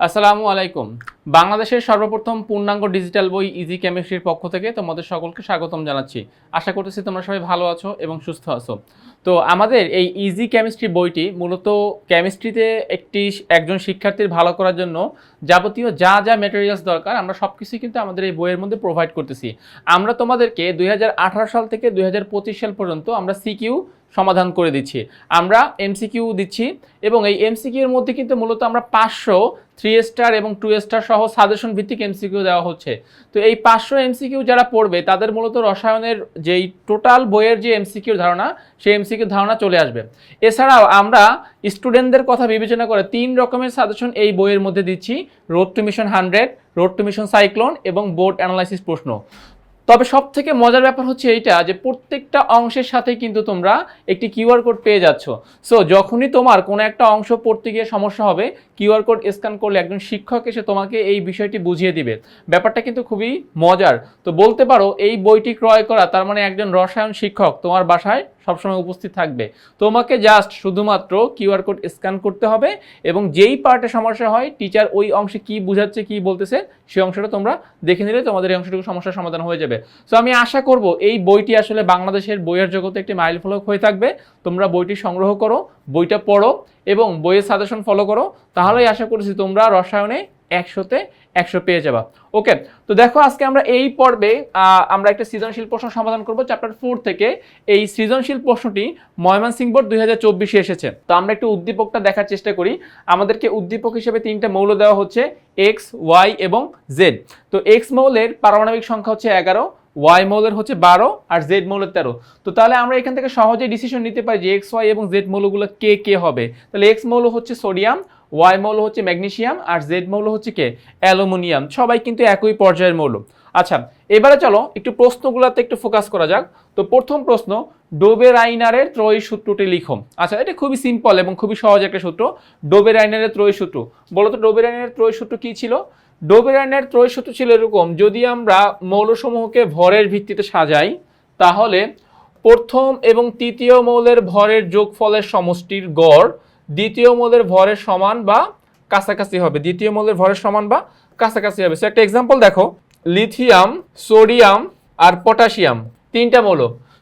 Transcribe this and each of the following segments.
আসসালামু আলাইকুম। বাংলাদেশের সর্বপ্রথম পূর্ণাঙ্গ ডিজিটাল বই ইজি কেমিস্ট্রির পক্ষ থেকে তোমাদের সকলকে স্বাগতম জানাচ্ছি। আশা করতেছি তোমরা সবাই ভালো আছো এবং সুস্থ আছো। তো আমাদের এই ইজি কেমিস্ট্রি বইটি মূলত কেমিস্ট্রিতে একটি একজন শিক্ষার্থীর ভালো করার জন্য যাবতীয় যা যা মেটেরিয়ালস দরকার, আমরা সব কিছুই কিন্তু আমাদের এই বইয়ের মধ্যে প্রোভাইড করতেছি। আমরা তোমাদেরকে দুই হাজার আঠারো সাল থেকে দুই হাজার পঁচিশ সাল পর্যন্ত আমরা সিকিউ সমাধান করে দিচ্ছি। আমরা এমসিকিউ দিচ্ছি এবং এই এমসিকিউর মধ্যে কিন্তু মূলত আমরা পাঁচশো থ্রি স্টার এবং টু স্টার সহ সাজেশন ভিত্তিক এমসিকিউ দেওয়া হচ্ছে। তো এই পাঁচশো এমসিকিউ যারা পড়বে, তাদের মূলত রসায়নের যেই টোটাল বইয়ের যে এমসিকিউর ধারণা, সেই এমসিকিউর ধারণা চলে আসবে। এছাড়াও আমরা স্টুডেন্টদের কথা বিবেচনা করে তিন রকমের সাজেশন এই বইয়ের মধ্যে দিচ্ছি road to mission hundred road to mission cyclone এবং বোর্ড অ্যানালাইসিস প্রশ্ন। তবে সব থেকে মজার ব্যাপার হচ্ছে এইটা যে প্রত্যেকটা অংশের সাথে কিন্তু তোমরা একটি কিউআর কোড পেয়ে যাচ্ছ। সো যখনই তোমার কোনো একটা অংশ পড়তে গিয়ে সমস্যা হবে কিউআর কোড স্ক্যান করলে একজন শিক্ষক এসে তোমাকে এই বিষয়টি বুঝিয়ে দিবে। ব্যাপারটা কিন্তু খুবই মজার। তো বলতে পারো, এই বইটি ক্রয় করা, তার মানে একজন রসায়ন শিক্ষক তোমার বাসায় সবসময় উপস্থিত থাকবে। তোমাকে জাস্ট শুধুমাত্র কিউআর কোড স্ক্যান করতে হবে এবং যেই পার্টে সমস্যা হয় টিচার ওই অংশে কি বুঝাচ্ছে, কি বলতেছে সেই অংশটা তোমরা দেখে নিলে তোমাদের এই অংশটুকু সমস্যার সমাধান হয়ে যাবে। সো আমি আশা করব এই বইটি আসলে বাংলাদেশের বইয়ের জগতে একটি মাইল ফলক হয়ে থাকবে। তোমরা বইটি সংগ্রহ করো, বইটা পড়ো এবং বইয়ের সাজেশন ফলো করো। তাহলেই আশা করছি তোমরা রসায়নে একশোতে একশো পেয়ে যাবা। ওকে, তো দেখো আজকে আমরা এই পর্বে আমরা একটা সৃজনশীল প্রশ্ন সমাধান করব চ্যাপ্টার ফোর থেকে। এই সৃজনশীল প্রশ্নটি ময়মনসিংহ বোর্ড দুই হাজার চব্বিশে এসেছে। তো আমরা একটু উদ্দীপকটা দেখার চেষ্টা করি। আমাদেরকে উদ্দীপক হিসেবে তিনটা মৌল দেওয়া হচ্ছে এক্স ওয়াই এবং জেড তো এক্স মৌলের পারমাণবিক সংখ্যা হচ্ছে এগারো ওয়াই মৌলের হচ্ছে বারো, আর জেড মৌলের তেরো। তো তাহলে আমরা এখান থেকে সহজে ডিসিশন নিতে পারি যে এক্স ওয়াই এবং জেড মৌলগুলো কে কে হবে। তাহলে এক্স মৌল হচ্ছে সোডিয়াম ওয়াই মৌল হচ্ছে ম্যাগনেশিয়াম আর জেড মৌল হচ্ছে কে? অ্যালুমিনিয়াম। সবাই কিন্তু একই পর্যায়ের মৌল। আচ্ছা এবারে চলো একটু প্রশ্নগুলোতে একটু ফোকাস করা যাক। তো প্রথম প্রশ্ন ডোবে রাইনারের ত্রয়ী সূত্রটি লিখো। আচ্ছা এটা খুবই সিম্পল এবং খুবই সহজ একটা সূত্র। ডোবে রাইনারের ত্রয়ী সূত্র। বলো তো ডোবে রাইনারের ত্রয়ী সূত্র কি ছিল? ডোবে রাইনারের ত্রয়ী সূত্র ছিল এরকম, যদি আমরা মৌলসমূহকে ভরের ভিত্তিতে সাজাই, তাহলে প্রথম এবং তৃতীয় মৌলের ভরের যোগফলের সমষ্টির গড় দ্বিতীয় মৌলের ভরের সমান বা কাছাকাছি হবে। দ্বিতীয় মৌলের ভরের সমান বা কাছাকাছি হবে। সো একটা এক্সাম্পল দেখো। লিথিয়াম, সোডিয়াম আর পটাশিয়াম, তিনটা মৌল।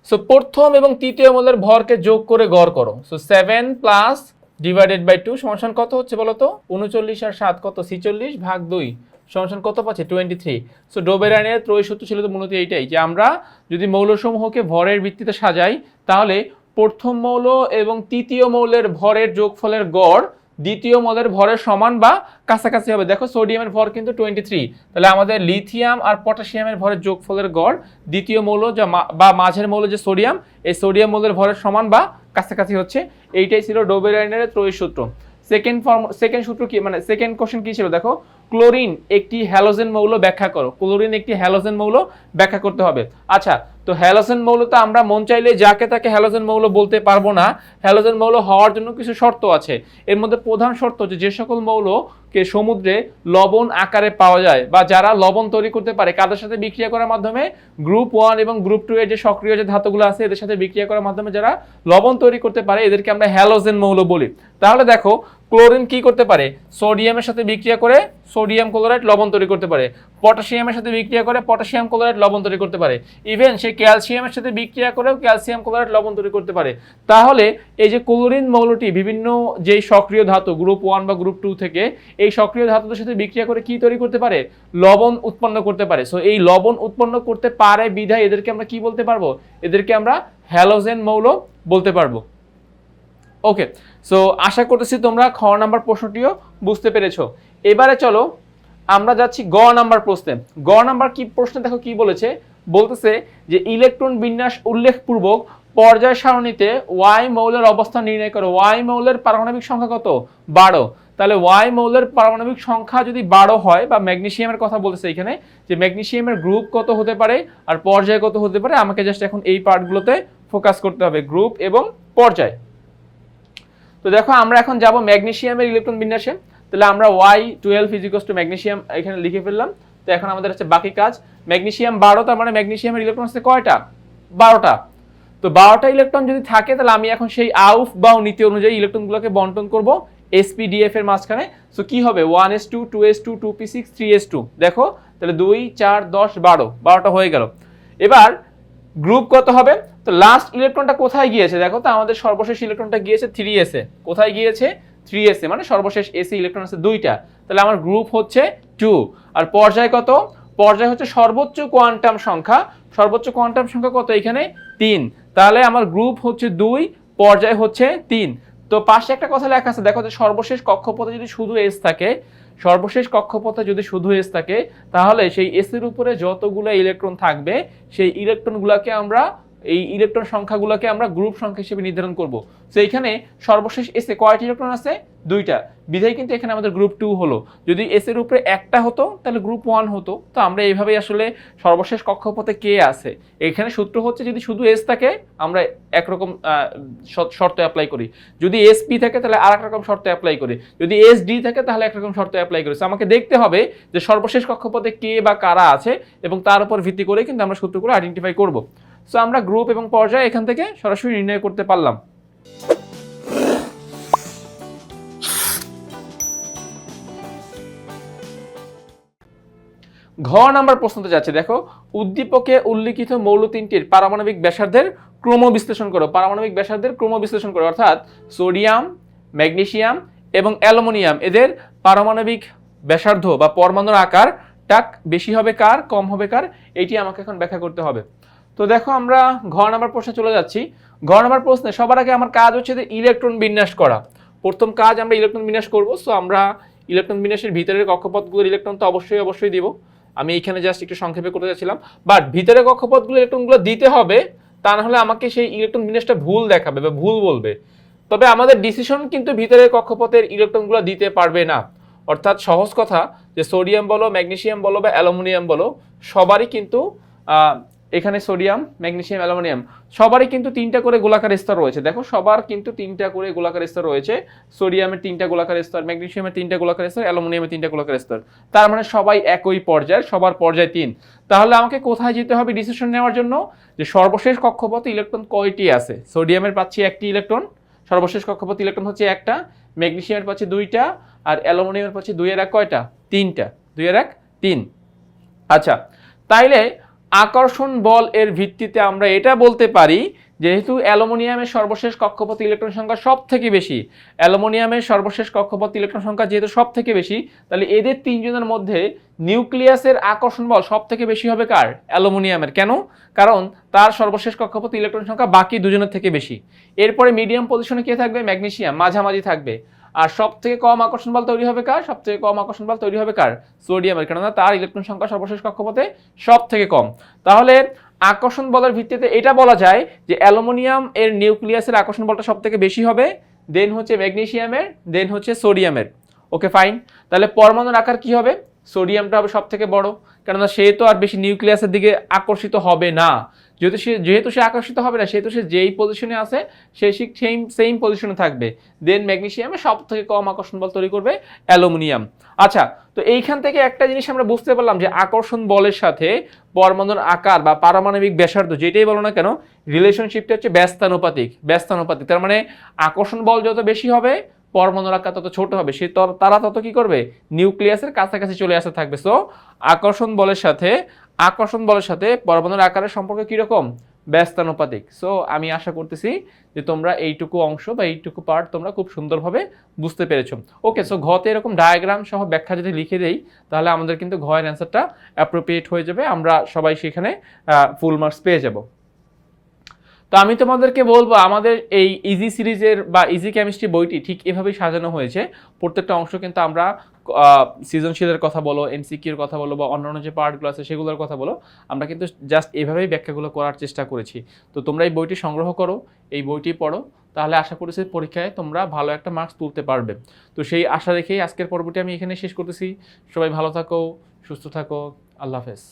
সো প্রথম এবং তৃতীয় মৌলের ভরকে যোগ করে গড় করো। So seven plus divided by two সমান কত হচ্ছে বলো তো? উনচল্লিশ আর সাত কত? ছিচল্লিশ ভাগ দুই সমান কত পাচ্ছে? টোয়েন্টি থ্রি সো ডোবেরানের ত্রয় সূত্র ছিল তো মূলত এইটাই যে আমরা যদি মৌলসমূহকে ভরের ভিত্তিতে সাজাই, তাহলে প্রথম মৌল এবং তৃতীয় মৌলের ভরের যোগফলের গড় দ্বিতীয় মৌলের ভরের সমান বা কাছাকাছি হবে। দেখো সোডিয়ামের ভর কিন্তু টোয়েন্টি থ্রি তাহলে আমাদের লিথিয়াম আর পটাশিয়ামের ভরের যোগফলের গড়, দ্বিতীয় মৌল যা বা মাঝের মৌল যে সোডিয়াম এই সোডিয়াম মৌলের ভরের সমান বা কাছাকাছি হচ্ছে। এইটাই ছিল ডোবেরাইনের ত্রয়ী সূত্র। সেকেন্ড ফর্ম সেকেন্ড সূত্র কি? মানে সেকেন্ড কোশ্চেন কি ছিল? দেখো ক্লোরিন একটি হ্যালোজেন মৌল ব্যাখ্যা করো। ক্লোরিন একটি হ্যালোজেন মৌল ব্যাখ্যা করতে হবে। আচ্ছা তো হ্যালোজেন মৌল তো আমরা মন চাইলে যাকে তাকে হ্যালোজেন মৌল বলতে পারব না। হ্যালোজেন মৌল হওয়ার জন্য কিছু শর্ত আছে। এর মধ্যে প্রধান শর্ত হচ্ছে যে সকল মৌলকে সমুদ্রে লবণ আকারে পাওয়া যায় বা যারা লবণ তৈরি করতে পারে, কাদের সাথে বিক্রিয়া করার মাধ্যমে? গ্রুপ ওয়ান এবং গ্রুপ টু এর যে সক্রিয় যে ধাতুগুলো আছে, এদের সাথে বিক্রিয়া করার মাধ্যমে যারা লবণ তৈরি করতে পারে, এদেরকে আমরা হ্যালোজেন মৌল বলি। তাহলে দেখো, ক্লোরিন কি করতে পারে? সোডিয়ামের সাথে বিক্রিয়া করে সোডিয়াম ক্লোরাইড লবণ তৈরি করতে পারে। পটাশিয়ামের সাথে বিক্রিয়া করে পটাশিয়াম ক্লোরাইড লবণ তৈরি করতে পারে। ইভেন সে ক্যালসিয়ামের সাথে বিক্রিয়া করেও ক্যালসিয়াম ক্লোরাইড লবণ তৈরি করতে পারে। তাহলে এই যে ক্লোরিন মৌলটি বিভিন্ন যেই সক্রিয় ধাতু গ্রুপ ওয়ান বা গ্রুপ টু থেকে এই সক্রিয় ধাতুদের সাথে বিক্রিয়া করে কি তৈরি করতে পারে? লবণ উৎপন্ন করতে পারে। সো এই লবণ উৎপন্ন করতে পারে বিধায় এদেরকে আমরা কি বলতে পারব? এদেরকে আমরা হ্যালোজেন মৌল বলতে পারব। ওকে সো আশা করতেছি তোমরা খ নাম্বার প্রশ্নটিও বুঝতে পেরেছ। এবারে চলো আমরা যাচ্ছি গ নাম্বার প্রশ্নে। গ নাম্বার কি প্রশ্ন দেখো কি বলেছে? বলতেছে যে ইলেকট্রন বিন্যাস উল্লেখপূর্বক পর্যায় সারণীতে ওয়াই মৌলের অবস্থান নির্ণয় করো। ওয়াই মৌলের পারমাণবিক সংখ্যা কত? বারো। তাহলে ওয়াই মৌলের পারমাণবিক সংখ্যা যদি বারো হয়, বা ম্যাগনেশিয়ামের কথা বলতেছে এখানে, যে ম্যাগনেশিয়ামের গ্রুপ কত হতে পারে আর পর্যায় কত হতে পারে, আমাকে জাস্ট এখন এই পার্টগুলোতে ফোকাস করতে হবে গ্রুপ এবং পর্যায়। তো দেখো, আমরা এখন যাব ম্যাগনেশিয়ামের ইলেকট্রন বিন্যাসে। তাহলে আমরা ওয়াই টুয়েলভ ইজিকস টু ম্যাগনেশিয়াম এখানে লিখে ফেললাম। তো এখন আমাদের হচ্ছে বাকি কাজ। ম্যাগনেশিয়াম বারো, তার মানে ম্যাগনেশিয়ামের ইলেকট্রন হচ্ছে কয়টা? বারোটা। তো বারোটা ইলেকট্রন যদি থাকে, তাহলে আমি এখন সেই আউফ বা নীতি অনুযায়ী ইলেকট্রনগুলোকে বন্টন করব এসপিডিএফ এর মাঝখানে। সো কি হবে? One S two two S two two P six three S two দেখো, তাহলে দুই, চার, দশ, বারো। বারোটা হয়ে গেল। এবার গ্রুপ কত হবে? তো লাস্ট ইলেকট্রনটা কোথায় গিয়েছে? দেখো, তো আমাদের সর্বশেষ ইলেকট্রনটা গিয়েছে থ্রি এসে কোথায় গিয়েছে? থ্রি এসে মানে সর্বশেষ এসি ইলেকট্রন আছে দুইটা। তাহলে আমার গ্রুপ হচ্ছে টু আর পর্যায় কত? পর্যায় হচ্ছে সর্বোচ্চ কোয়ান্টাম সংখ্যা। সর্বোচ্চ কোয়ান্টাম সংখ্যা কত এখানে? তিন। তাহলে আমার গ্রুপ হচ্ছে দুই, পর্যায় হচ্ছে তিন। তো পাশে একটা কথা লেখা আছে, দেখো যে সর্বশেষ কক্ষপথে যদি শুধু এস থাকে, সর্বশেষ কক্ষপথে যদি শুধু এস থাকে, তাহলে সেই এসের উপরে যতগুলো ইলেকট্রন থাকবে, সেই ইলেকট্রনগুলোকে আমরা এই ইলেকট্রন সংখ্যাগুলোকে আমরা গ্রুপ সংখ্যা হিসেবে নির্ধারণ করব। তো এখানে সর্বশেষ এসে কয়টি ইলেকট্রন আছে? দুইটা। বিধায় কিন্তু এখানে আমাদের গ্রুপ টু হলো। যদি এস এর উপরে একটা হতো, তাহলে গ্রুপ ওয়ান হতো। তো আমরা এইভাবেই আসলে সর্বশেষ কক্ষপথে কে আছে? এখানে সূত্র হচ্ছে যদি শুধু এস থাকে, আমরা একরকম শর্ত- অ্যাপ্লাই করি। যদি এস পি থাকে, তাহলে আর রকম শর্ত অ্যাপ্লাই করি। যদি এস ডি থাকে, তাহলে একরকম শর্ত অ্যাপ্লাই করি। আমাকে দেখতে হবে যে সর্বশেষ কক্ষপথে কে বা কারা আছে এবং তার উপর ভিত্তি করে কিন্তু আমরা সূত্রগুলো আইডেন্টিফাই করব। সো আমরা গ্রুপ এবং পর্যায় এখান থেকে সরাসরি নির্ণয় করতে পারলাম। ঘ নাম্বার প্রশ্নতে যাচ্ছে, দেখো, উদ্দীপকে উল্লিখিত মৌল তিনটির পারমাণবিক ব্যাসার্ধের ক্রম বিশ্লেষণ করো, পারমাণবিক ব্যাসার্ধের ক্রম বিশ্লেষণ করো, অর্থাৎ সোডিয়াম, ম্যাগনেসিয়াম এবং অ্যালুমিনিয়াম, এদের পারমাণবিক ব্যাসার্ধ বা পরমাণুর আকার টাক বেশি হবে কার, কম হবে কার, এটি আমাকে এখন ব্যাখ্যা করতে হবে। তো দেখো আমরা ঘর নাম্বার প্রশ্নে চলে যাচ্ছি। ঘর নাম্বার প্রশ্নে সবার আগে আমার কাজ হচ্ছে যে ইলেকট্রন বিন্যাস করা। প্রথম কাজ আমরা ইলেকট্রন বিন্যাস করব, সো আমরা ইলেকট্রন বিন্যাসের ভিতরের কক্ষপথগুলোর ইলেকট্রন তো অবশ্যই অবশ্যই দিব। আমি এখানে জাস্ট একটু সংক্ষেপে করতে যাচ্ছিলাম। বাট ভিতরে কক্ষপথগুলো ইলেকট্রনগুলো দিতে হবে, তা না হলে আমাকে সেই ইলেকট্রন বিন্যাসটা ভুল দেখাবে বা ভুল বলবে। তবে আমাদের ডিসিশন কিন্তু ভিতরের কক্ষপথের ইলেকট্রনগুলো দিতে পারবে না। অর্থাৎ সহজ কথা যে সোডিয়াম বলো ম্যাগনেশিয়াম বলো বা অ্যালুমিনিয়াম বলো, সবারই কিন্তু এখানে সোডিয়াম, ম্যাগনেশিয়াম, অ্যালুমিনিয়াম, সবারই কিন্তু তিনটা করে গোলাকার স্তর রয়েছে। দেখো, সবার কিন্তু তিনটা করে গোলাকার স্তর রয়েছে। সোডিয়ামের তিনটা গোলাকার স্তর ম্যাগনেসিয়ামের তিনটা গোলাকার স্তর, অ্যালুমিনিয়ামের তিনটা গোলাকার স্তর। তার মানে সবাই একই পর্যায়ের, সবার পর্যায় তিন। তাহলে আমাকে কোথায় যেতে হবে ডিসিশন নেওয়ার জন্য? যে সর্বশেষ কক্ষপথে ইলেকট্রন কয়টি আছে? সোডিয়ামের পাচ্ছি একটি ইলেকট্রন, সর্বশেষ কক্ষপথে ইলেকট্রন হচ্ছে একটা, ম্যাগনেশিয়ামের পাচ্ছি দুইটা, আর অ্যালুমিনিয়ামের পাচ্ছি দুইয়ের এক কয়টা? তিনটা। দুইয়ের এক, তিন। আচ্ছা তাইলে আকর্ষণ বল এর ভিত্তিতে আমরা এটা বলতে পারি, যেহেতু অ্যালুমিনিয়ামের সর্বশেষ কক্ষপথ ইলেকট্রন সংখ্যা সব থেকে বেশি। অ্যালুমিনিয়ামের সর্বশেষ কক্ষপথ ইলেকট্রন সংখ্যা যেহেতু সব থেকে বেশি, তাহলে এদের তিনজনের মধ্যে নিউক্লিয়াসের আকর্ষণ বল সব থেকে বেশি হবে কার? অ্যালুমিনিয়ামের। কেন? কারণ তার সর্বশেষ কক্ষপথ ইলেকট্রন সংখ্যা বাকি দুজনের থেকে বেশি। এরপরে মিডিয়াম পজিশনে কে থাকবে? ম্যাগনেসিয়াম। মাঝামাঝি থাকবে। আর সব থেকে কম আকর্ষণ বল তৈরি হবে কার? সব থেকে কম আকর্ষণ বল তৈরি হবে কার? সোডিয়ামের। কেননা তার ইলেকট্রন সংখ্যা সর্বশেষ কক্ষপথে সব থেকে কম। তাহলে আকর্ষণ বলের ভিত্তিতে এটা বলা যায় যে অ্যালুমিনিয়াম এর নিউক্লিয়াসের আকর্ষণ বলটা সব থেকে বেশি হবে, দেন হচ্ছে ম্যাগনেসিয়ামের দেন হচ্ছে সোডিয়ামের। Okay, fine. তাহলে পরমাণুর আকার কি হবে? সোডিয়ামটা হবে সব থেকে বড়। কেননা সে তো আর বেশি নিউক্লিয়াসের দিকে আকর্ষিত হবে না। যেহেতু সে যেহেতু সে আকর্ষিত হবে না, সেহেতু সে যেই পজিশনে আছে, সে সেম সেম পজিশনে থাকবে। দেন ম্যাগনেসিয়ামে সব থেকে কম আকর্ষণ বল তৈরি করবে অ্যালুমিনিয়াম। আচ্ছা তো এইখান থেকে একটা জিনিস আমরা বুঝতে পারলাম যে আকর্ষণ বলের সাথে পরমাণুর আকার বা পারমাণবিক ব্যাসার্ধ যেটাই বলো না কেন রিলেশনশিপটা হচ্ছে ব্যস্তানুপাতিক ব্যস্তানুপাতিক। তার মানে আকর্ষণ বল যত বেশি হবে, পরমাণুর আকার তত ছোট হবে। সে তারা তত কি করবে? নিউক্লিয়াসের কাছাকাছি চলে আসতে থাকবে। সো আকর্ষণ বলের সাথে আকর্ষণ বলের সাথে পরমাণুর আকারের সম্পর্ক কীরকম? ব্যস্তানুপাতিক। সো আমি আশা করতেছি যে তোমরা এইটুকু অংশ বা এইটুকু পার্ট তোমরা খুব সুন্দরভাবে বুঝতে পেরেছ। ওকে সো ঘতে এরকম ডায়াগ্রাম সহ ব্যাখ্যা যদি লিখে দেই, তাহলে আমাদের কিন্তু ঘয়ের অ্যান্সারটা অ্যাপ্রোপ্রিয়েট হয়ে যাবে। আমরা সবাই সেখানে ফুল মার্কস পেয়ে যাব। তো আমি তোমাদেরকে বলব, আমাদের এই ইজি সিরিজের বা ইজি কেমিস্ট্রি বইটি ঠিক এভাবেই সাজানো হয়েছে। প্রত্যেকটা অংশ কিন্তু আমরা সৃজনশীলের কথা বলো, এমসিকিউর কথা বলো বা অন্যান্য যে পার্টগুলো আছে সেগুলোর কথা বলো, আমরা কিন্তু জাস্ট এভাবেই ব্যাখ্যাগুলো করার চেষ্টা করেছি। তো তোমরা এই বইটি সংগ্রহ করো, এই বইটি পড়ো, তাহলে আশা করতেছি পরীক্ষায় তোমরা ভালো একটা মার্কস তুলতে পারবে। তো সেই আশা রেখেই আজকের পর্বটি আমি এখানে শেষ করতেছি। সবাই ভালো থাকো, সুস্থ থাকো, আল্লাহ হাফেজ।